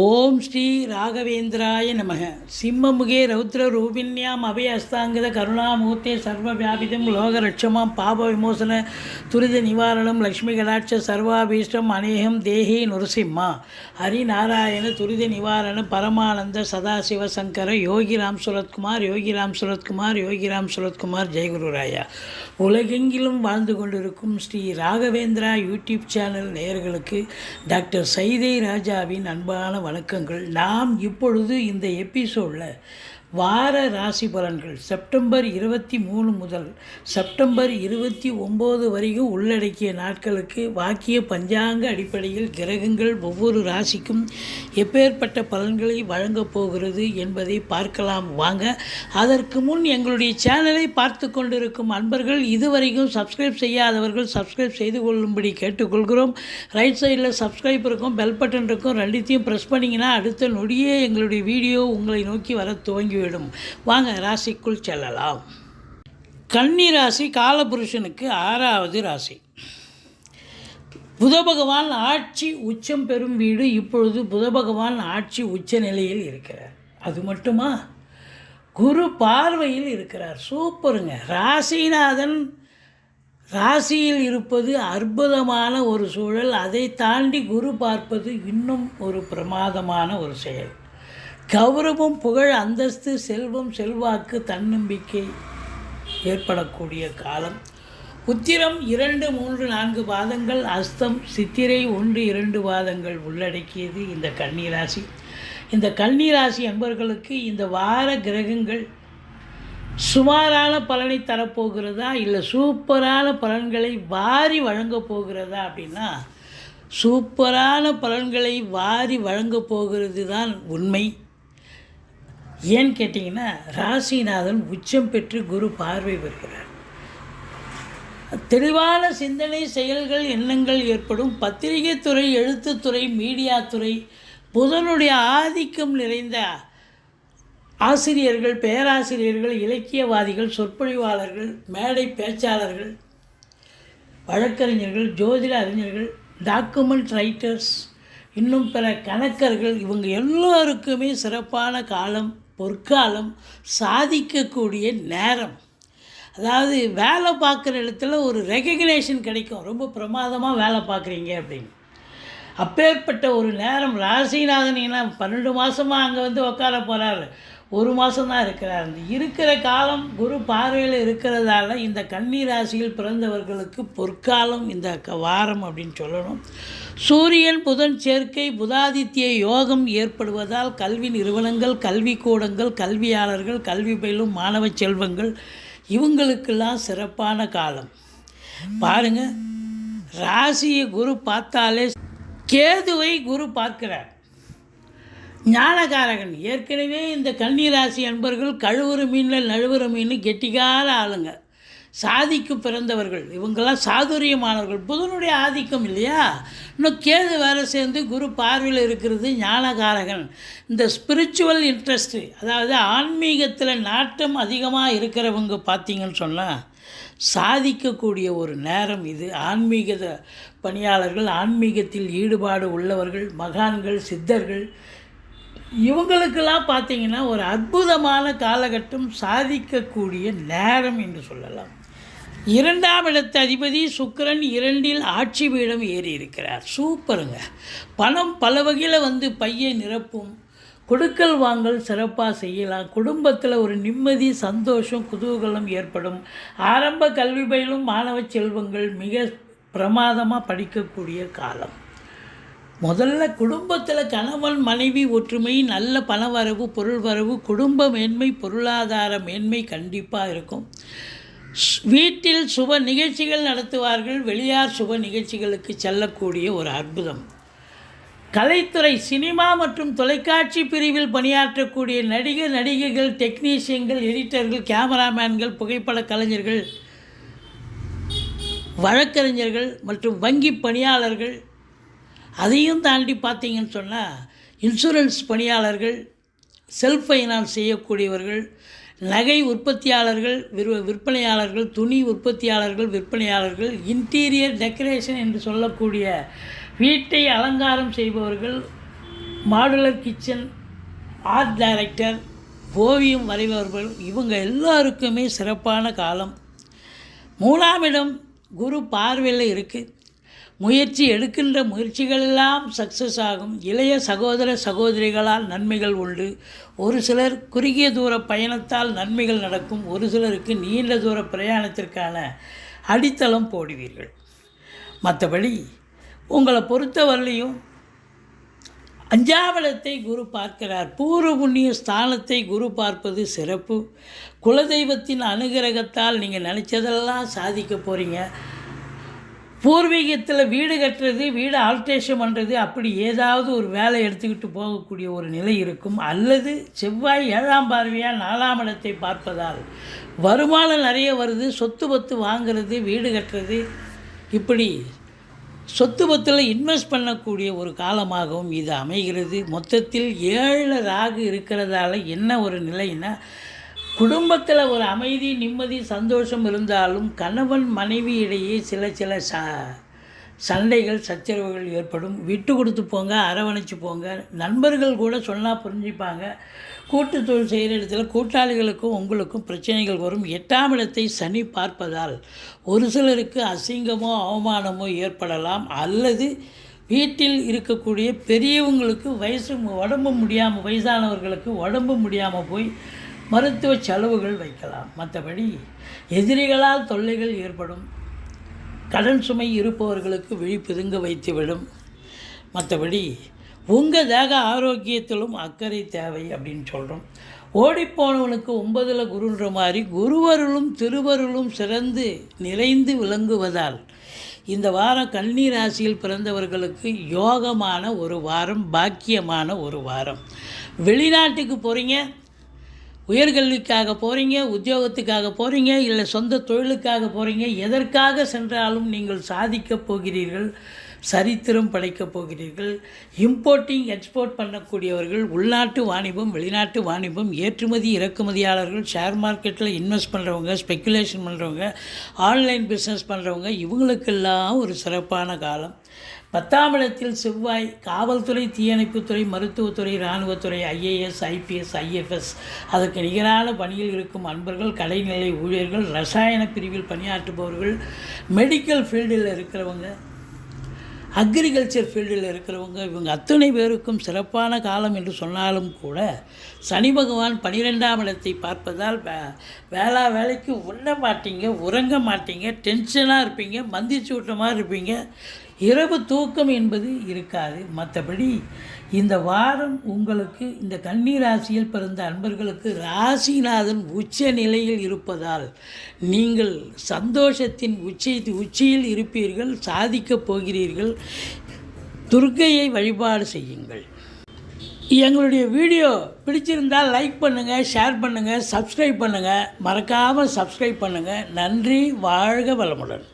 ஓம் ஸ்ரீ ராகவேந்திராய நமக. சிம்மமுகே ரௌத்ர ரூபிண்யாம் அபயஸ்தாங்கித கருணாமூர்த்தே சர்வ வியாபிதம் லோகரட்சமாம் பாப விமோசன துரித நிவாரணம் லக்ஷ்மி கடாட்ச சர்வாபீஷ்டம் அநேகம் தேஹி நுரசிம்மா. ஹரிநாராயண துரித நிவாரண பரமானந்த சதாசிவ சங்கர யோகிராம் சுரத்குமார் யோகிராம் சுரத்குமார் யோகிராம் சுரத்குமார் ஜெயகுருராயா உலகெங்கிலும் வாழ்ந்து கொண்டிருக்கும் ஸ்ரீ ராகவேந்திரா யூடியூப் சேனல் நேயர்களுக்கு டாக்டர் சைதை ராஜாவின் அன்பான வணக்கங்கள். நாம் இப்பொழுது இந்த எபிசோடில் வார ராசி பலன்கள். செப்டம்பர் இருபத்தி மூணு முதல் செப்டம்பர் இருபத்தி ஒம்பது வரைக்கும் உள்ளடக்கிய நாட்களுக்கு வாக்கிய பஞ்சாங்க அடிப்படையில் கிரகங்கள் ஒவ்வொரு ராசிக்கும் எப்பேற்பட்ட பலன்களை வழங்கப் போகிறது என்பதை பார்க்கலாம். வாங்க அதற்கு முன் எங்களுடைய சேனலை பார்த்து கொண்டிருக்கும் அன்பர்கள் இதுவரைக்கும் சப்ஸ்கிரைப் செய்யாதவர்கள் சப்ஸ்கிரைப் செய்து கொள்ளும்படி கேட்டுக்கொள்கிறோம். ரைட் சைடில் சப்ஸ்கிரைப் இருக்கும் பெல் பட்டன் இருக்கும் ரெண்டுத்தையும் ப்ரெஸ் பண்ணிங்கன்னா அடுத்த நொடியே எங்களுடைய வீடியோ உங்களை நோக்கி வர துவங்கி விடும். வாங்க ராசிக்குள் செல்லலாம். கன்னி ராசி காலபுருஷனுக்கு ஆறாவது ராசி. புத பகவான் ஆட்சி உச்சம் பெறும் வீடு. இப்பொழுது புத பகவான் ஆட்சி உச்ச நிலையில் இருக்கிறார். அது மட்டுமா? குரு பார்வையில் இருக்கிறார். சூப்பருங்க. ராசிநாதன் ராசியில் இருப்பது அற்புதமான ஒரு சூழல். அதை தாண்டி குரு பார்ப்பது இன்னும் ஒரு பிரமாதமான ஒரு செயல். கௌரவம் புகழ் அந்தஸ்து செல்வம் செல்வாக்கு தன்னம்பிக்கை ஏற்படக்கூடிய காலம். உத்திரம் இரண்டு மூன்று நான்கு பாதங்கள் அஸ்தம் சித்திரை ஒன்று இரண்டு பாதங்கள் உள்ளடக்கியது இந்த கன்னிராசி. இந்த கன்னிராசி என்பவர்களுக்கு இந்த வார கிரகங்கள் சுமாரான பலனை தரப்போகிறதா இல்லை சூப்பரான பலன்களை வாரி வழங்கப் போகிறதா அப்படின்னா சூப்பரான பலன்களை வாரி வழங்கப் போகிறது தான் உண்மை. ஏன்னு கேட்டிங்கன்னா ராசிநாதன் உச்சம் பெற்று குரு பார்வை பெறுகிறார். தெளிவான சிந்தனை செயல்கள் எண்ணங்கள் ஏற்படும். பத்திரிகை துறை எழுத்துத்துறை மீடியா துறை புதனுடைய ஆதிக்கம் நிறைந்த ஆசிரியர்கள் பேராசிரியர்கள் இலக்கியவாதிகள் சொற்பொழிவாளர்கள் மேடை பேச்சாளர்கள் வழக்கறிஞர்கள் ஜோதிட அறிஞர்கள் டாக்குமெண்ட் ரைட்டர்ஸ் இன்னும் பிற கணக்கர்கள் இவங்க எல்லோருக்குமே சிறப்பான காலம். பொற்காலம் சாதிக்கக்கூடிய நேரம். அதாவது வேலை பார்க்குற இடத்துல ஒரு ரெகக்னேஷன் கிடைக்கும். ரொம்ப பிரமாதமாக வேலை பார்க்குறீங்க அப்படின்னு. அப்பேற்பட்ட ஒரு நேரம் ராசிநாதன் பன்னெண்டு மாதமாக அங்கே வந்து உட்கார போகிறாரு ஒரு மாதம்தான் இருக்கிறார். இந்த இருக்கிற காலம் குரு பார்வையில் இருக்கிறதால இந்த கன்னி ராசியில் பிறந்தவர்களுக்கு பொற்காலம் இந்த க- வாரம் அப்படின்னு சொல்லணும். சூரியன் புதன் சேர்க்கை புதாதித்ய யோகம் ஏற்படுவதால் கல்வி நிறுவனங்கள் கல்விக்கூடங்கள் கல்வியாளர்கள் கல்வி பயிலும் மாணவ செல்வங்கள் இவங்களுக்கெல்லாம் சிறப்பான காலம். பாருங்க ராசியை குரு பார்த்தாலே கேதுவை குரு பார்க்கிறார். ஞானகாரகன். ஏற்கனவே இந்த கன்னிராசி அன்பர்கள் கழுவுற மீனில் நழுவுற மீன் கெட்டிக்கால ஆளுங்க. சாதிக்கு பிறந்தவர்கள். இவங்கெல்லாம் சாதுரியமானவர்கள். புதனுடைய ஆதிக்கம் இல்லையா? இன்னும் கேது வேலை சேர்ந்து குரு பார்வையில் இருக்கிறது ஞானகாரகன். இந்த ஸ்பிரிச்சுவல் இன்ட்ரெஸ்ட்டு அதாவது ஆன்மீகத்தில் நாட்டம் அதிகமாக இருக்கிறவங்க பார்த்தீங்கன்னு சொன்னால் சாதிக்கக்கூடிய ஒரு நேரம் இது. ஆன்மீக பணியாளர்கள் ஆன்மீகத்தில் ஈடுபாடு உள்ளவர்கள் மகான்கள் சித்தர்கள் இவங்களுக்கெல்லாம் பார்த்தீங்கன்னா ஒரு அற்புதமான காலகட்டம் சாதிக்கக்கூடிய நேரம் என்று சொல்லலாம். இரண்டாம் இடத்து அதிபதி சுக்கிரன் இரண்டில் ஆட்சி பீடம் ஏறி இருக்கிறார். சூப்பருங்க. பணம் பல வகையில் வந்து பையை நிரப்பும். கொடுக்கல் வாங்கல் சிறப்பாக செய்யலாம். குடும்பத்தில் ஒரு நிம்மதி சந்தோஷம் குதூகலம் ஏற்படும். ஆரம்ப கல்வி பயிலும் மாணவ செல்வங்கள் மிக பிரமாதமாக படிக்கக்கூடிய காலம். முதல்ல குடும்பத்தில் கணவன் மனைவி ஒற்றுமை நல்ல பணவரவு பொருள் வரவு குடும்ப மேன்மை பொருளாதார மேன்மை கண்டிப்பாக இருக்கும். வீட்டில் சுப நிகழ்ச்சிகள் நடத்துவார்கள். வெளியார் சுப நிகழ்ச்சிகளுக்கு செல்லக்கூடிய ஒரு அற்புதம். கலைத்துறை சினிமா மற்றும் தொலைக்காட்சி பிரிவில் பணியாற்றக்கூடிய நடிகர் நடிகைகள் டெக்னீஷியன்கள் எடிட்டர்கள் கேமராமேன்கள் புகைப்பட கலைஞர்கள் வழக்கறிஞர்கள் மற்றும் வங்கி பணியாளர்கள் அதையும் தாண்டி பார்த்தீங்கன்னு சொன்னால் இன்சூரன்ஸ் பணியாளர்கள் செல்ஃப் ஃபைனான்ஸ் செய்யக்கூடியவர்கள் நகை உற்பத்தியாளர்கள் விற் விற்பனையாளர்கள் துணி உற்பத்தியாளர்கள் விற்பனையாளர்கள் இன்டீரியர் டெக்கரேஷன் என்று சொல்லக்கூடிய வீட்டை அலங்காரம் செய்பவர்கள் மாடுலர் கிச்சன் ஆர்ட் டைரக்டர் ஓவியம் வரைபவர்கள் இவங்க எல்லாருக்குமே சிறப்பான காலம். மூணாம் இடம் குரு பார்வையில் இருக்குது முயற்சி எடுக்கின்ற முயற்சிகளெல்லாம் சக்ஸஸ் ஆகும். இளைய சகோதர சகோதரிகளால் நன்மைகள் உண்டு. ஒரு சிலர் குறுகிய தூர பயணத்தால் நன்மைகள் நடக்கும். ஒரு சிலருக்கு நீண்ட தூர பிரயாணத்திற்கான அடித்தளம் போடுவீர்கள். மற்றபடி உங்களை பொறுத்தவரையிலையும் அஞ்சாவளத்தை குரு பார்க்கிறார். பூர்வ புண்ணிய ஸ்தானத்தை குரு பார்ப்பது சிறப்பு. குலதெய்வத்தின் அனுகிரகத்தால் நீங்கள் நினச்சதெல்லாம் சாதிக்க போகிறீங்க பூர்வீகத்தில் வீடு கட்டுறது வீடு ஆல்ட்ரேஷன் பண்ணுறது அப்படி ஏதாவது ஒரு வேலை எடுத்துக்கிட்டு போகக்கூடிய ஒரு நிலை இருக்கும். அல்லது செவ்வாய் ஏழாம் பார்வையாக நாலாம் இடத்தை பார்ப்பதால் வருமானம் நிறைய வருது சொத்து பத்து வாங்குறது வீடு கட்டுறது. இப்படி சொத்து பத்தில் இன்வெஸ்ட் பண்ணக்கூடிய ஒரு காலமாகவும் இது அமைகிறது. மொத்தத்தில் ஏழு ராகு இருக்கிறதால என்ன ஒரு நிலைன்னா குடும்பத்தில் ஒரு அமைதி நிம்மதி சந்தோஷம் இருந்தாலும் கணவன் மனைவி இடையே சில சில ச சண்டைகள் சச்சரவுகள் ஏற்படும். விட்டு கொடுத்து போங்க அரவணைச்சு போங்க. நண்பர்கள் கூட சொன்னால் புரிஞ்சுப்பாங்க. கூட்டு தொழில் செய்கிற இடத்துல கூட்டாளிகளுக்கும் உங்களுக்கும் பிரச்சனைகள் வரும். எட்டாம் இடத்தை சனி பார்ப்பதால் ஒரு சிலருக்கு அசிங்கமோ அவமானமோ ஏற்படலாம். அல்லது வீட்டில் இருக்கக்கூடிய பெரியவங்களுக்கு வயசு உடம்பு முடியாமல் வயசானவர்களுக்கு உடம்பு முடியாமல் போய் மருத்துவ செலவுகள் வைக்கலாம். மற்றபடி எதிரிகளால் தொல்லைகள் ஏற்படும். கடன் சுமை இருப்பவர்களுக்கு விழிப்புதுங்க வைத்துவிடும். மற்றபடி உங்கள் தேக ஆரோக்கியத்திலும் அக்கறை தேவை அப்படின்னு சொல்கிறோம் ஓடிப்போனவனுக்கு ஒன்பதில் குருன்ற மாதிரி குருவருளும் திருவருளும் சிறந்து நிறைந்து விளங்குவதால் இந்த வாரம் கன்னி ராசியில் பிறந்தவர்களுக்கு யோகமான ஒரு வாரம் பாக்கியமான ஒரு வாரம். வெளிநாட்டுக்கு போகிறீங்க உயர்கல்விக்காக போகிறீங்க உத்தியோகத்துக்காக போகிறீங்க இல்லை சொந்த தொழிலுக்காக போகிறீங்க எதற்காக சென்றாலும் நீங்கள் சாதிக்கப் போகிறீர்கள் சரித்திரம் படைக்கப் போகிறீர்கள் இம்போர்ட்டிங் எக்ஸ்போர்ட் பண்ணக்கூடியவர்கள் உள்நாட்டு வாணிபம் வெளிநாட்டு வாணிபம் ஏற்றுமதி இறக்குமதியாளர்கள் ஷேர் மார்க்கெட்டில் இன்வெஸ்ட் பண்ணுறவங்க ஸ்பெக்குலேஷன் பண்ணுறவங்க ஆன்லைன் பிஸ்னஸ் பண்ணுறவங்க இவங்களுக்கெல்லாம் ஒரு சிறப்பான காலம். பத்தாம் இடத்தில் செவ்வாய் காவல்துறை தீயணைப்புத்துறை மருத்துவத்துறை இராணுவத்துறை ஐஏஎஸ் ஐபிஎஸ் ஐஎஃப்எஸ். அதற்கு நிகரான பணியில் இருக்கும் அன்பர்கள் கடைநிலை ஊழியர்கள் ரசாயன பிரிவில் பணியாற்றுபவர்கள் மெடிக்கல் ஃபீல்டில் இருக்கிறவங்க அக்ரிகல்ச்சர் ஃபீல்டில் இருக்கிறவங்க இவங்க அத்தனை பேருக்கும் சிறப்பான காலம் என்று சொன்னாலும் கூட சனி பகவான் பனிரெண்டாம் இடத்தை பார்ப்பதால் வே வேளா வேலைக்கு உண்ண மாட்டீங்க உறங்க மாட்டீங்க டென்ஷனாக இருப்பீங்க மந்திச்சு விட்ட மாதிரி இருப்பீங்க. இரவு தூக்கம் என்பது இருக்காது. மற்றபடி இந்த வாரம் உங்களுக்கு இந்த கன்னி ராசியில் பிறந்த அன்பர்களுக்கு ராசிநாதன் உச்ச நிலையில் இருப்பதால் நீங்கள் சந்தோஷத்தின் உச்சி உச்சியில் இருப்பீர்கள் சாதிக்கப் போகிறீர்கள். துர்க்கையை வழிபாடு செய்யுங்கள். எங்களுடைய வீடியோ பிடிச்சிருந்தால் லைக் பண்ணுங்கள் ஷேர் பண்ணுங்கள் சப்ஸ்கிரைப் பண்ணுங்கள் மறக்காமல் சப்ஸ்கிரைப் பண்ணுங்கள் நன்றி வாழ்க வளமுடன்.